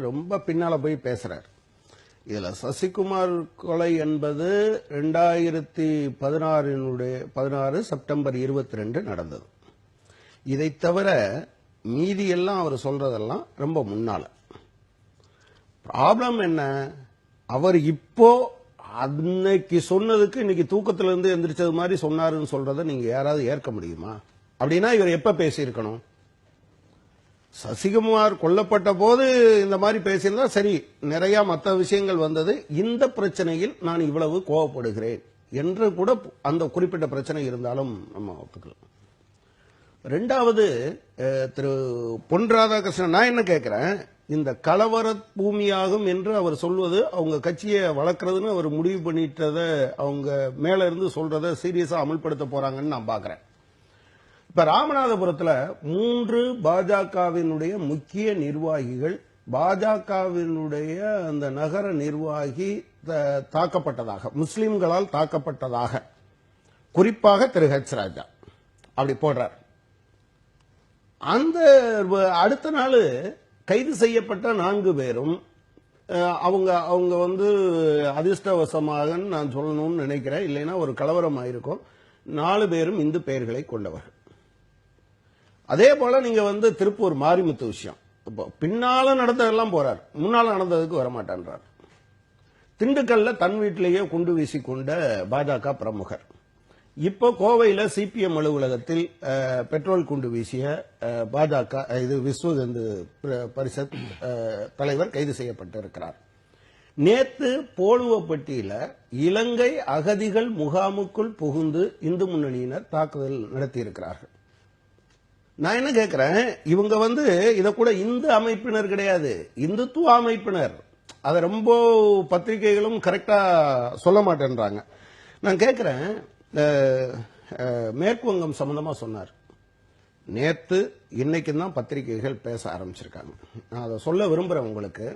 ரொம்ப பின்னால போய் பேசுறார். இதுல சசிகுமார் கொலை என்பது ரெண்டாயிரத்தி பதினாறினுடைய பதினாறு செப்டம்பர் இருபத்தி ரெண்டு நடந்தது. இதை தவிர மீதி எல்லாம் அவர் சொல்றதெல்லாம் ரொம்ப முன்னால. ப்ராப்ளம் என்ன? அவர் இப்போ அன்னைக்கு சொன்னதுக்கு இன்னைக்கு தூக்கத்திலிருந்து எந்திரிச்சது மாதிரி சொன்னாருன்னு சொல்றதை நீங்க யாராவது ஏற்க முடியுமா? அப்படின்னா இவர் எப்ப பேசியிருக்கணும்? சசிகுமார் கொல்லப்பட்ட போது இந்த மாதிரி பேசியிருந்தா சரி நிறைய மற்ற விஷயங்கள் வந்தது. இந்த பிரச்சனையில் நான் இவ்வளவு கோவப்படுகிறேன் என்று கூட அந்த குறிப்பிட்ட பிரச்சனை இருந்தாலும் நம்ம ஒத்துக்கலாம் ரெண்டாவது திரு பொன் ராதாகிருஷ்ணன் நான் என்ன கேட்கிறேன் இந்த கலவர பூமியாகும் என்று அவர் சொல்வது அவங்க கட்சியை வளர்க்கறதுன்னு அவர் முடிவு பண்ணிட்டதை அவங்க மேல இருந்து சொல்றதை சீரியஸா அமல்படுத்த போறாங்கன்னு நான் பாக்குறேன். இப்ப ராமநாதபுரத்துல மூன்று பாஜகவினுடைய முக்கிய நிர்வாகிகள் பாஜகவினுடைய அந்த நகர நிர்வாகி த- தாக்கப்பட்டதாக முஸ்லிம்களால் தாக்கப்பட்டதாக. குறிப்பாக திரு ஹெச் ராஜா. அப்படி போடுறார். அந்த அடுத்த நாள் கைது செய்யப்பட்ட நான்கு பேரும் அவங்க அவங்க வந்து அதிர்ஷ்டவசமாக நான் சொல்லணும்னு நினைக்கிறேன். இல்லைன்னா ஒரு கலவரம் ஆயிருக்கும் நாலு பேரும் இந்து பெயர்களை கொண்டவர்கள். அதே போல நீங்க வந்து திருப்பூர் மாரிமுத்து விஷயம். இப்போ பின்னால நடந்ததெல்லாம் போறார். முன்னால நடந்ததுக்கு வரமாட்டான்றார். திண்டுக்கல்ல தன் வீட்டிலேயே குண்டு வீசி கொண்ட பாஜக பிரமுகர். இப்போ கோவையில் சிபிஎம் அலுவலகத்தில் பெட்ரோல் குண்டு வீசிய பாஜக இது விஸ்வ இந்து பரிஷத் தலைவர் கைது செய்யப்பட்டிருக்கிறார். நேத்து போலுவப்பட்டியில இலங்கை அகதிகள் முகாமுக்குள் புகுந்து இந்து முன்னணியினர் தாக்குதல் நடத்தியிருக்கிறார்கள். நான் என்ன கேட்குறேன் இவங்க வந்து இதை கூட இந்து அமைப்பினர் கிடையாது. இந்துத்துவ அமைப்பினர். அதை ரொம்ப பத்திரிகைகளும் கரெக்டாக சொல்ல மாட்டேன்றாங்க. நான் கேட்குறேன் மேற்கு வங்கம் சம்மந்தமாக சொன்னார். நேற்று இன்னைக்கு தான் பத்திரிகைகள் பேச ஆரம்பிச்சிருக்காங்க. நான் அதை சொல்ல விரும்புகிறேன் உங்களுக்கு.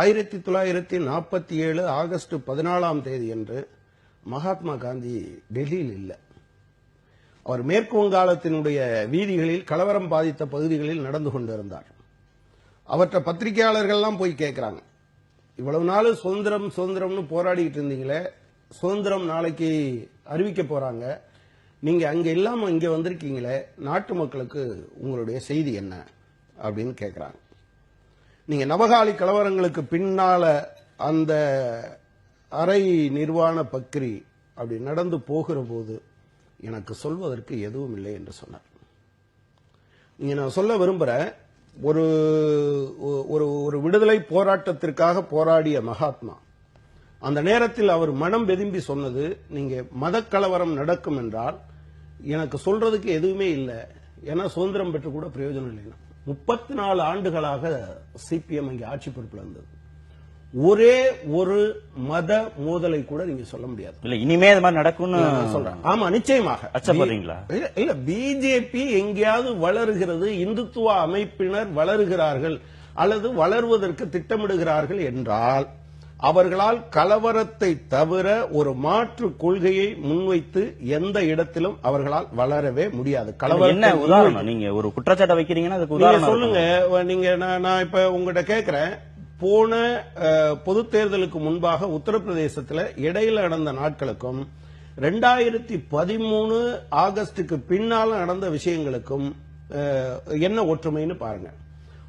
ஆயிரத்தி தொள்ளாயிரத்தி நாற்பத்தி ஏழு ஆகஸ்ட் பதினாலாம் தேதி அன்று மகாத்மா காந்தி டெல்லியில் இல்லை. அவர் மேற்கு வங்காளத்தினுடைய வீதிகளில் கலவரம் பாதித்த பகுதிகளில் நடந்து கொண்டிருந்தார். அவற்றை பத்திரிகையாளர்கள்லாம் போய் கேட்கிறாங்க இவ்வளவு நாள் சுதந்திரம் சுதந்திரம்னு போராடிக்கிட்டு இருந்தீங்களே சுதந்திரம் நாளைக்கு அறிவிக்க போறாங்க. நீங்க அங்க இல்லாம இங்க வந்திருக்கீங்களே நாட்டு மக்களுக்கு உங்களுடைய செய்தி என்ன? அப்படின்னு கேட்கிறாங்க நீங்க நவகாலி கலவரங்களுக்கு பின்னால அந்த அரை நிர்வாண பக்ரி அப்படி நடந்து போகிற போது எனக்கு சொல்வதற்கு எதுவும் இல்லை என்று சொன்னார். நீங்க நான் சொல்ல விரும்புறேன் ஒரு ஒரு ஒரு விடுதலை போராட்டத்திற்காக போராடிய மகாத்மா அந்த நேரத்தில் அவர் மனம் வெதும்பி சொன்னது நீங்க மதக்கலவரம் நடக்கும் என்றால் எனக்கு சொல்றதுக்கு எதுவுமே இல்லை. ஏன்னா சுதந்திரம் பெற்று கூட பிரயோஜனம் இல்லைன்னா முப்பத்தி நாலு ஆண்டுகளாக சிபிஎம் இங்கே ஆட்சி பொறுப்பில் இருந்தது. ஒரே ஒரு மத மோதலை கூட நீங்க சொல்ல முடியாது. இல்ல இனிமே இது மாதிரி நடக்கும்னு நான் சொல்றேன். ஆமா நிச்சயமாக. அச்சப்படுறீங்களா? இல்ல, இல்ல பிஜேபி எங்கேயாவது வளருகிறது இந்துத்துவ அமைப்பினர் வளருகிறார்கள் அல்லது வளர்வதற்கு திட்டமிடுகிறார்கள் என்றால் அவர்களால் கலவரத்தை தவிர ஒரு மாற்று கொள்கையை முன்வைத்து எந்த இடத்திலும் அவர்களால் வளரவே முடியாது. என்ன கலவரத்தை உதாரணம்? நீங்க ஒரு குற்றச்சாட்டை வைக்கிறீங்கன்னா அதுக்கு சொல்லுங்க நீங்க நான் இப்ப உங்ககிட்ட கேக்குறேன். போன பொது பொதுத் தேர்தலுக்கு முன்பாக உத்தரப்பிரதேசத்தில் இடையில நடந்த நாட்களுக்கும் ரெண்டாயிரத்தி பதிமூணு ஆகஸ்டுக்கு பின்னால் நடந்த விஷயங்களுக்கும் என்ன ஒற்றுமைன்னு பாருங்க.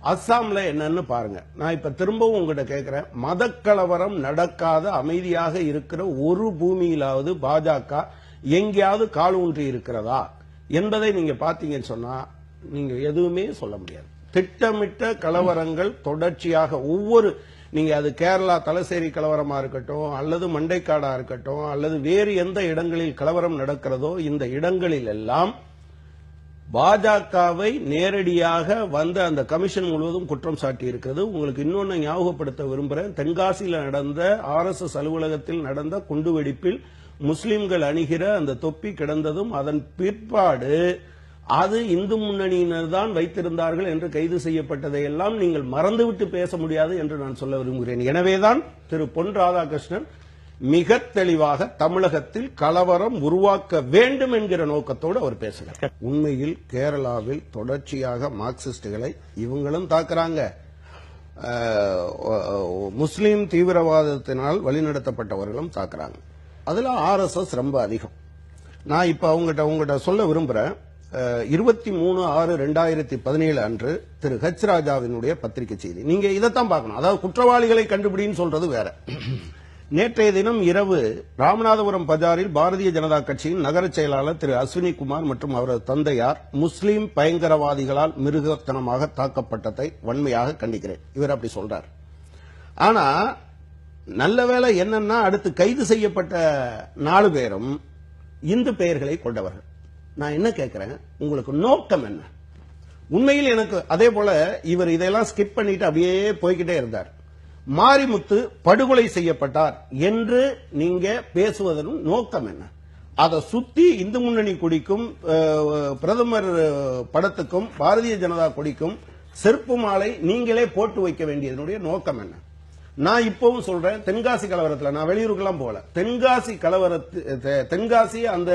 அஸ்ஸாம்ல என்னன்னு பாருங்க. நான் இப்ப திரும்பவும் உங்ககிட்ட கேட்கிறேன் மதக்கலவரம் நடக்காத அமைதியாக இருக்கிற ஒரு பூமியிலாவது பாஜக எங்கேயாவது கால் ஊன்றி இருக்கிறதா? என்பதை நீங்க பாத்தீங்கன்னு சொன்னா நீங்க எதுவுமே சொல்ல முடியாது. திட்டமிட்ட கலவரங்கள் தொடர்ச்சியாக ஒவ்வொரு நீங்க அது கேரளா தலசேரி கலவரமா இருக்கட்டும் அல்லது மண்டைக்காடா இருக்கட்டும் அல்லது வேறு எந்த இடங்களில் கலவரம் நடக்கிறதோ இந்த இடங்களில் எல்லாம் பாஜகவை நேரடியாக வந்த அந்த கமிஷன் முழுவதும் குற்றம் சாட்டி இருக்கிறது உங்களுக்கு இன்னொன்னு ஞாபகப்படுத்த விரும்புகிறேன் தென்காசியில் நடந்த ஆர்எஸ்எஸ் அலுவலகத்தில் நடந்த குண்டுவெடிப்பில் முஸ்லிம்கள் அணிகிற அந்த தொப்பி கிடந்ததும் அதன் பிற்பாடு அது இந்து முன்னணியினர் தான் வைத்திருந்தார்கள் என்று கைது செய்யப்பட்டதை எல்லாம் நீங்கள் மறந்துவிட்டு பேச முடியாது என்று நான் சொல்ல விரும்புகிறேன். எனவேதான் திரு பொன் ராதாகிருஷ்ணன் மிக தெளிவாக தமிழகத்தில் கலவரம் உருவாக்க வேண்டும் என்கிற நோக்கத்தோடு அவர் பேசுகிறார். உண்மையில் கேரளாவில் தொடர்ச்சியாக மார்க்சிஸ்டுகளை இவங்களும் தாக்குறாங்க. முஸ்லீம் தீவிரவாதத்தினால் வழிநடத்தப்பட்டவர்களும் தாக்குறாங்க. அதில் ஆர்எஸ்எஸ் ரொம்ப அதிகம். நான் இப்ப அவங்ககிட்ட உங்ககிட்ட சொல்ல விரும்புறேன். இருபத்தி மூணு ஆறு ரெண்டாயிரத்தி பதினேழு அன்று திரு ஹெச் ராஜாவினுடைய பத்திரிகை செய்தி. நீங்க இதைத்தான் பார்க்கணும். அதாவது குற்றவாளிகளை கண்டுபிடின்னு சொல்றது வேற. நேற்றைய தினம் இரவு ராமநாதபுரம் பஜாரில் பாரதிய ஜனதா கட்சியின் நகர செயலாளர் திரு அஸ்வினி குமார் மற்றும் அவரது தந்தையார் முஸ்லீம் பயங்கரவாதிகளால் மிருகத்தனமாக தாக்கப்பட்டதை வன்மையாக கண்டிக்கிறேன். இவர் அப்படி சொல்றார். ஆனா நல்ல வேளை என்னன்னா அடுத்து கைது செய்யப்பட்ட நாலு பேரும் இந்து பெயர்களை கொண்டவர்கள். நான் என்ன கேட்கிறேன் உங்களுக்கு நோக்கம் என்ன? உண்மையில் எனக்கு அதே போல இவர் இதையெல்லாம் ஸ்கிப் பண்ணிட்டு அப்படியே போய்கிட்டே இருந்தார். மாரிமுத்து படுகொலை செய்யப்பட்டார் என்று நீங்க பேசுவதன் நோக்கம் என்ன? அதை சுத்தி இந்து முன்னணி கொடிக்கும் பிரதமர் படத்துக்கும் பாரதிய ஜனதா கொடிக்கும் செருப்பு மாலை நீங்களே போட்டு வைக்க வேண்டியதனுடைய நோக்கம் என்ன? நான் இப்பவும் சொல்றேன் தென்காசி கலவரத்துல நான் வெளியூருக்கெல்லாம் போகல. தென்காசி கலவரத்து தெ- தென்காசி அந்த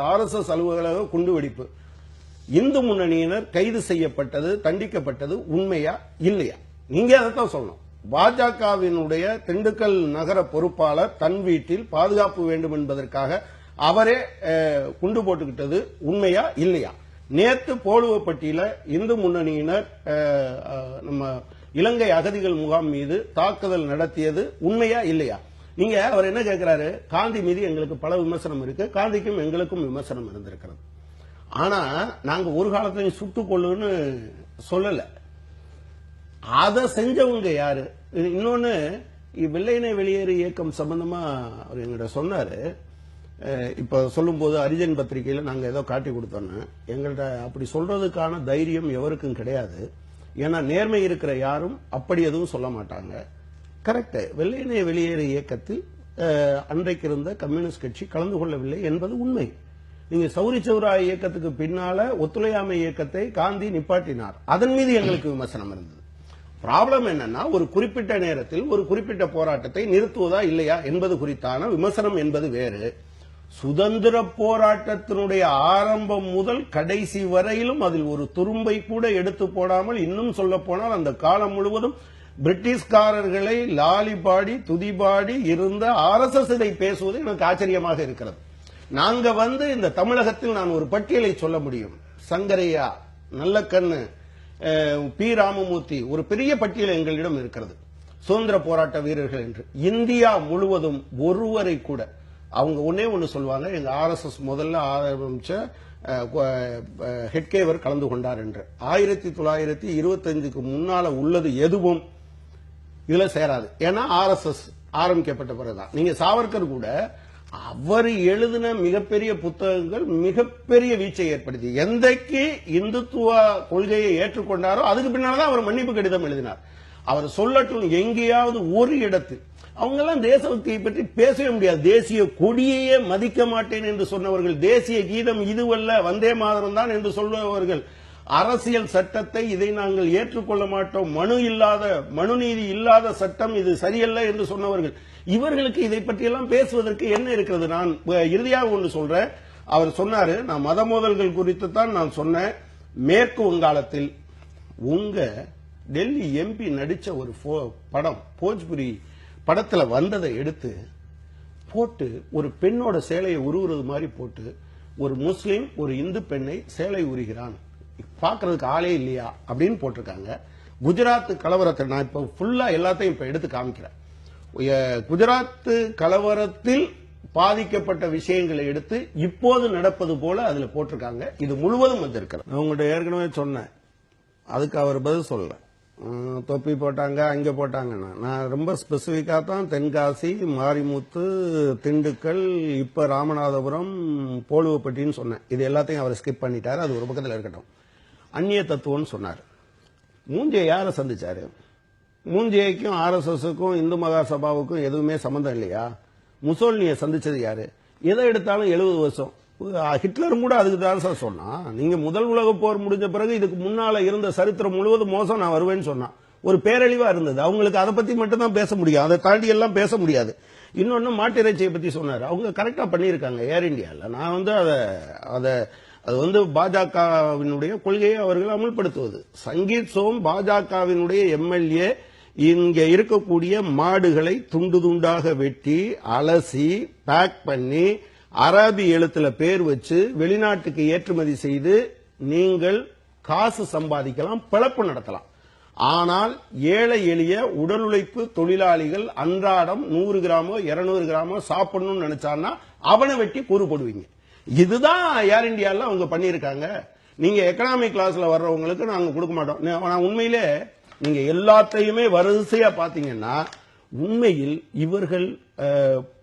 ஆர் எஸ் எஸ் அலுவலக குண்டுவெடிப்பு. இந்து முன்னணியினர் கைது செய்யப்பட்டது தண்டிக்கப்பட்டது உண்மையா இல்லையா? நீங்க அதைத்தான் சொல்லணும். பாஜகவினுடைய திண்டுக்கல் நகர பொறுப்பாளர் தன் வீட்டில் பாதுகாப்பு வேண்டும் என்பதற்காக அவரே குண்டு போட்டுக்கிட்டது உண்மையா இல்லையா? நேத்து போலுவப்பட்டியில இந்து முன்னணியினர் நம்ம இலங்கை அகதிகள் முகாம் மீது தாக்குதல் நடத்தியது உண்மையா இல்லையா? நீங்க அவர் என்ன கேட்கிறாரு காந்தி மீது எங்களுக்கு பல விமர்சனம் இருக்கு. காந்திக்கும் எங்களுக்கும் விமர்சனம் இருந்திருக்கிறது. ஆனா நாங்க ஒரு காலத்திலையும் சுட்டுக் கொள்ளுன்னு சொல்லல. அதை செஞ்சவங்க யாரு? இன்னொன்னு வெள்ளையினை வெளியேறு இயக்கம் சம்பந்தமா அவர் எங்கிட்ட சொன்னாரு. இப்ப சொல்லும்போது அரிஜன் பத்திரிகையில நாங்க ஏதோ காட்டி கொடுத்தோன்னு. எங்கள்கிட்ட அப்படி சொல்றதுக்கான தைரியம் எவருக்கும் கிடையாது. ஏன்னா நேர்மை இருக்கிற யாரும் அப்படி எதுவும் சொல்ல மாட்டாங்க. கரெக்ட் வெள்ளையனே வெளியேறு இயக்கத்தில் அன்றைக்கு இருந்த கம்யூனிஸ்ட் கட்சி கலந்து கொள்ளவில்லை என்பது உண்மை. நீங்க சௌரி சௌரா இயக்கத்துக்கு பின்னால ஒத்துழையாமை இயக்கத்தை காந்தி நிப்பாட்டினார். அதன் மீது எங்களுக்கு விமர்சனம் இருந்தது. ப்ராப்ளம் என்னன்னா ஒரு குறிப்பிட்ட நேரத்தில் ஒரு குறிப்பிட்ட போராட்டத்தை நிறுத்துவதா இல்லையா என்பது குறித்தான விமர்சனம் என்பது வேறு. சுதந்திர போராட்டத்தினுடைய ஆரம்பம் முதல் கடைசி வரையிலும் அதில் ஒரு துரும்பை கூட எடுத்து போடாமல் இன்னும் சொல்ல போனால் அந்த காலம் முழுவதும் பிரிட்டிஷ்காரர்களை லாலிபாடி துதிபாடி இருந்த ஆர்எஸ்எஸ் இதை பேசுவது எனக்கு ஆச்சரியமாக இருக்கிறது. நாங்க வந்து இந்த தமிழகத்தில் நான் ஒரு பட்டியலை சொல்ல முடியும். சங்கரையா நல்லக்கண்ணு கண்ணு பி. ராமமூர்த்தி ஒரு பெரிய பட்டியல் எங்களிடம் இருக்கிறது. சுதந்திர போராட்ட வீரர்கள் என்று. இந்தியா முழுவதும் ஒருவரை கூட அவங்க ஒன்னே ஒன்று சொல்லுவாங்க. எங்க ஆர்எஸ்எஸ் முதல்ல ஆரம்பிச்ச ஹெட்கேவர் கலந்து கொண்டார் என்று. ஆயிரத்தி தொள்ளாயிரத்தி இருபத்தஞ்சுக்கு முன்னால உள்ளது எதுவும் இதுல சேராது. ஏன்னா ஆர்எஸ்எஸ் ஆரம்பிக்கப்பட்ட பிறகுதான். நீங்க சாவர்கர் கூட அவர் எழுதின மிகப்பெரிய புத்தகங்கள் மிகப்பெரிய வீச்சை ஏற்படுத்தி. எந்தைக்கு இந்துத்துவ கொள்கையை ஏற்றுக்கொண்டாரோ அதுக்கு பின்னால்தான் அவர் மன்னிப்பு கடிதம் எழுதினார். அவர் சொல்லட்டும் எங்கேயாவது ஒரு இடத்தில் அவங்கெல்லாம் தேசபக்தியை பற்றி பேசவே முடியாது. தேசிய கொடியையே மதிக்க மாட்டேன் என்று சொன்னவர்கள் தேசிய கீதம் இதுவல்ல வந்தே மாதரம் தான் என்று சொல்லுபவர்கள். அரசியல் சட்டத்தை இதை நாங்கள் ஏற்றுக்கொள்ள மாட்டோம். மனு இல்லாத மனுநீதி இல்லாத சட்டம் இது சரியல்ல என்று சொன்னவர்கள். இவர்களுக்கு இதை பற்றியெல்லாம் பேசுவதற்கு என்ன இருக்கிறது? நான் இறுதியாக ஒன்று சொல்றேன். அவர் சொன்னாரு நான் மத மோதல்கள் குறித்து தான் நான் சொன்னேன். மேற்கு வங்காளத்தில் உங்க டெல்லி எம்பி நடிச்ச ஒரு படம் போஜ்புரி படத்துல வந்ததை எடுத்து போட்டு ஒரு பெண்ணோட சேலையை உருவுறது மாதிரி போட்டு ஒரு முஸ்லீம் ஒரு இந்து பெண்ணை சேலை உருகிறான். பார்க்கிறதுக்கு ஆளே இல்லையா அப்படின்னு போட்டிருக்காங்க. குஜராத் கலவரத்தை நான் இப்போ ஃபுல்லா எல்லாத்தையும் இப்போ எடுத்து காமிக்கிறேன். குஜராத் கலவரத்தில் பாதிக்கப்பட்ட விஷயங்களை எடுத்து இப்போது நடப்பது போல அதுல போட்டிருக்காங்க. இது முழுவதும் வந்திருக்கிறது. உங்கள்கிட்ட ஏற்கனவே சொன்னேன். அதுக்கு அவர் பதில் சொல்லலை. தொப்பி போட்டாங்க அங்கே போட்டாங்கன்னா. நான் ரொம்ப ஸ்பெசிஃபிக்காக தான் தென்காசி மாரிமுத்து திண்டுக்கல் இப்போ ராமநாதபுரம் போலுவப்பட்டின்னு சொன்னேன். இது எல்லாத்தையும் அவர் ஸ்கிப் பண்ணிட்டார். அது ஒரு பக்கத்தில் இருக்கட்டும். அந்நிய தத்துவம்னு சொன்னார். மூஞ்சியை யாரை சந்திச்சார்? மூஞ்சியைக்கும் ஆர்எஸ்எஸுக்கும் இந்து மகாசபாவுக்கும் எதுவுமே சம்மந்தம் இல்லையா? முசோல்னியை சந்திச்சது யாரு? எதை எடுத்தாலும் எழுபது வருஷம். ஹிட்லரும் கூட அதுக்கு தான் சார் சொன்னான். நீங்க முதல் உலக போர் முடிஞ்ச பிறகு இதுக்கு முன்னால இருந்த சரித்திரம் முழுவதும் மோசம் நான் வருவேன்னு சொன்னான். ஒரு பேரழிவா இருந்தது. அவங்களுக்கு அதை பத்தி மட்டும் தான் பேச முடியும். அதை தாண்டி எல்லாம் பேச முடியாது. இன்னொன்னு மாட்டிறைச்சியை பத்தி சொன்னார். அவங்க கரெக்டா பண்ணியிருக்காங்க ஏர் இண்டியாவில் நான் வந்து அதை அதை அது வந்து பாஜகவினுடைய கொள்கையை அவர்கள் அமல்படுத்துவது. சங்கீத் சோம் பாஜகவினுடைய எம்எல்ஏ இங்கே இருக்கக்கூடிய மாடுகளை துண்டு துண்டாக வெட்டி அலசி பேக் பண்ணி அரபி எழுத்துல பேர் வச்சு வெளிநாட்டுக்கு ஏற்றுமதி செய்து நீங்கள் காசு சம்பாதிக்கலாம் பிழப்பு நடத்தலாம். ஆனால் ஏழை எளிய உடல் உழைப்பு தொழிலாளிகள் அன்றாடம் நூறு கிராமோ இருநூறு கிராமோ சாப்பிடணும்னு நினைச்சான்னா அவனை வெட்டி கூறு போடுவீங்க. இதுதான் ஏர் இந்தியால அவங்க பண்ணியிருக்காங்க. நீங்க எக்கனாமிக் கிளாஸ்ல வர்றவங்களுக்கு நாங்க கொடுக்க மாட்டோம். நான் உண்மையிலே நீங்க எல்லாத்தையுமே வரிசையா பாத்தீங்கன்னா உண்மையில் இவர்கள்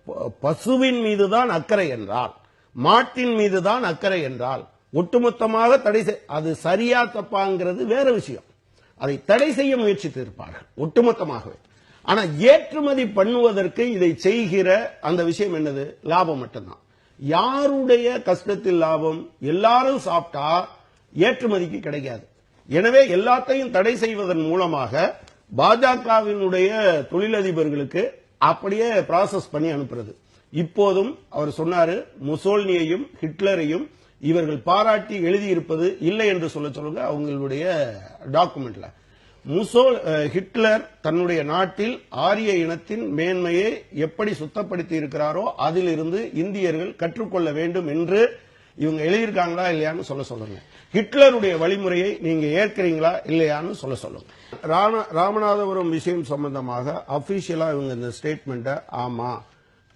ப- பசுவின் மீதுதான் அக்கறை என்றால் மாட்டின் மீதுதான் அக்கறை என்றால் ஒட்டுமொத்தமாக தடை அது சரியா தப்பாங்கிறது வேற விஷயம். அதை தடை செய்ய முயற்சித்து இருப்பார்கள் ஒட்டுமொத்தமாகவே. ஆனா ஏற்றுமதி பண்ணுவதற்கு இதை செய்கிற அந்த விஷயம் என்னது? லாபம் மட்டும்தான். யாருடைய கஷ்டத்தில் லாபம்? எல்லாரும் சாப்பிட்டா ஏற்றுமதிக்கு கிடைக்காது. எனவே எல்லாத்தையும் தடை செய்வதன் மூலமாக பாஜகவினுடைய தொழிலதிபர்களுக்கு அப்படியே ப்ராசஸ் பண்ணி அனுப்புறது. இப்போதும் அவர் சொன்னாரு முசோல்னியையும் ஹிட்லரையும் இவர்கள் பாராட்டி எழுதியிருப்பது இல்லை என்று சொல்ல சொல்லுங்க அவங்களுடைய டாக்குமெண்ட்ல முசோல் ஹிட்லர் தன்னுடைய நாட்டில் ஆரிய இனத்தின் மேன்மையை எப்படி சுத்தப்படுத்தி இருக்கிறாரோ அதிலிருந்து இந்தியர்கள் கற்றுக்கொள்ள வேண்டும் என்று இவங்க எழுதியிருக்காங்களா இல்லையான்னு சொல்ல சொல்லுங்க. ஹிட்லருடைய வழிமுறையை நீங்க ஏற்கிறீங்களா இல்லையான்னு சொல்ல சொல்லுங்க. ராம- ராமநாதபுரம் விஷயம் சம்பந்தமாக அபிஷியலா இவங்க இந்த ஸ்டேட்மெண்ட்டை ஆமா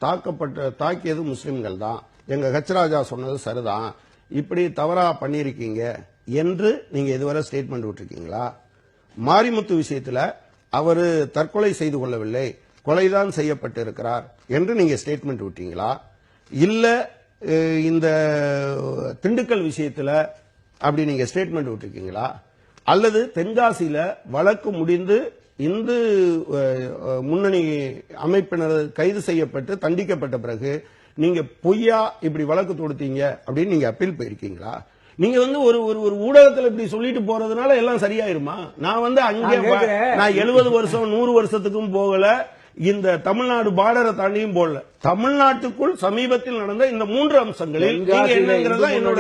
தாக்கப்பட்ட தாக்கியது முஸ்லிம்கள் தான். எங்க ஹச்ராஜா சொன்னது சரிதான். இப்படி தவறா பண்ணியிருக்கீங்க என்று நீங்க இதுவரை ஸ்டேட்மெண்ட் விட்டுருக்கீங்களா? மாரிமுத்து விஷயத்துல அவர் தற்கொலை செய்து கொள்ளவில்லை கொலைதான் செய்யப்பட்டிருக்கிறார் என்று நீங்க ஸ்டேட்மெண்ட் விட்டீங்களா? இல்ல இந்த திண்டுக்கல் விஷயத்துல அப்படி நீங்க ஸ்டேட்மெண்ட் விட்டுருக்கீங்களா? அல்லது தென்காசியில வழக்கு முடிந்து இந்து முன்னணி அமைப்பினர் கைது செய்யப்பட்டு தண்டிக்கப்பட்ட பிறகு நீங்க பொய்யா இப்படி வழக்கு தொடுத்தீங்க அப்படின்னு நீங்க அப்பீல் போயிருக்கீங்களா? நீங்க வந்து ஒரு ஒரு ஒரு ஊடகத்துல இப்படி சொல்லிட்டு போறதுனால எல்லாம் சரியாயிருமா? நான் வந்து அங்கே நான் எழுபது வருஷம் நூறு வருஷத்துக்கும் போகல. இந்த தமிழ்நாடு பார்டரை தாண்டியும் போகல. தமிழ்நாட்டுக்குள் சமீபத்தில் நடந்த இந்த மூன்று அம்சங்களில் என்னங்கிறதா என்னோட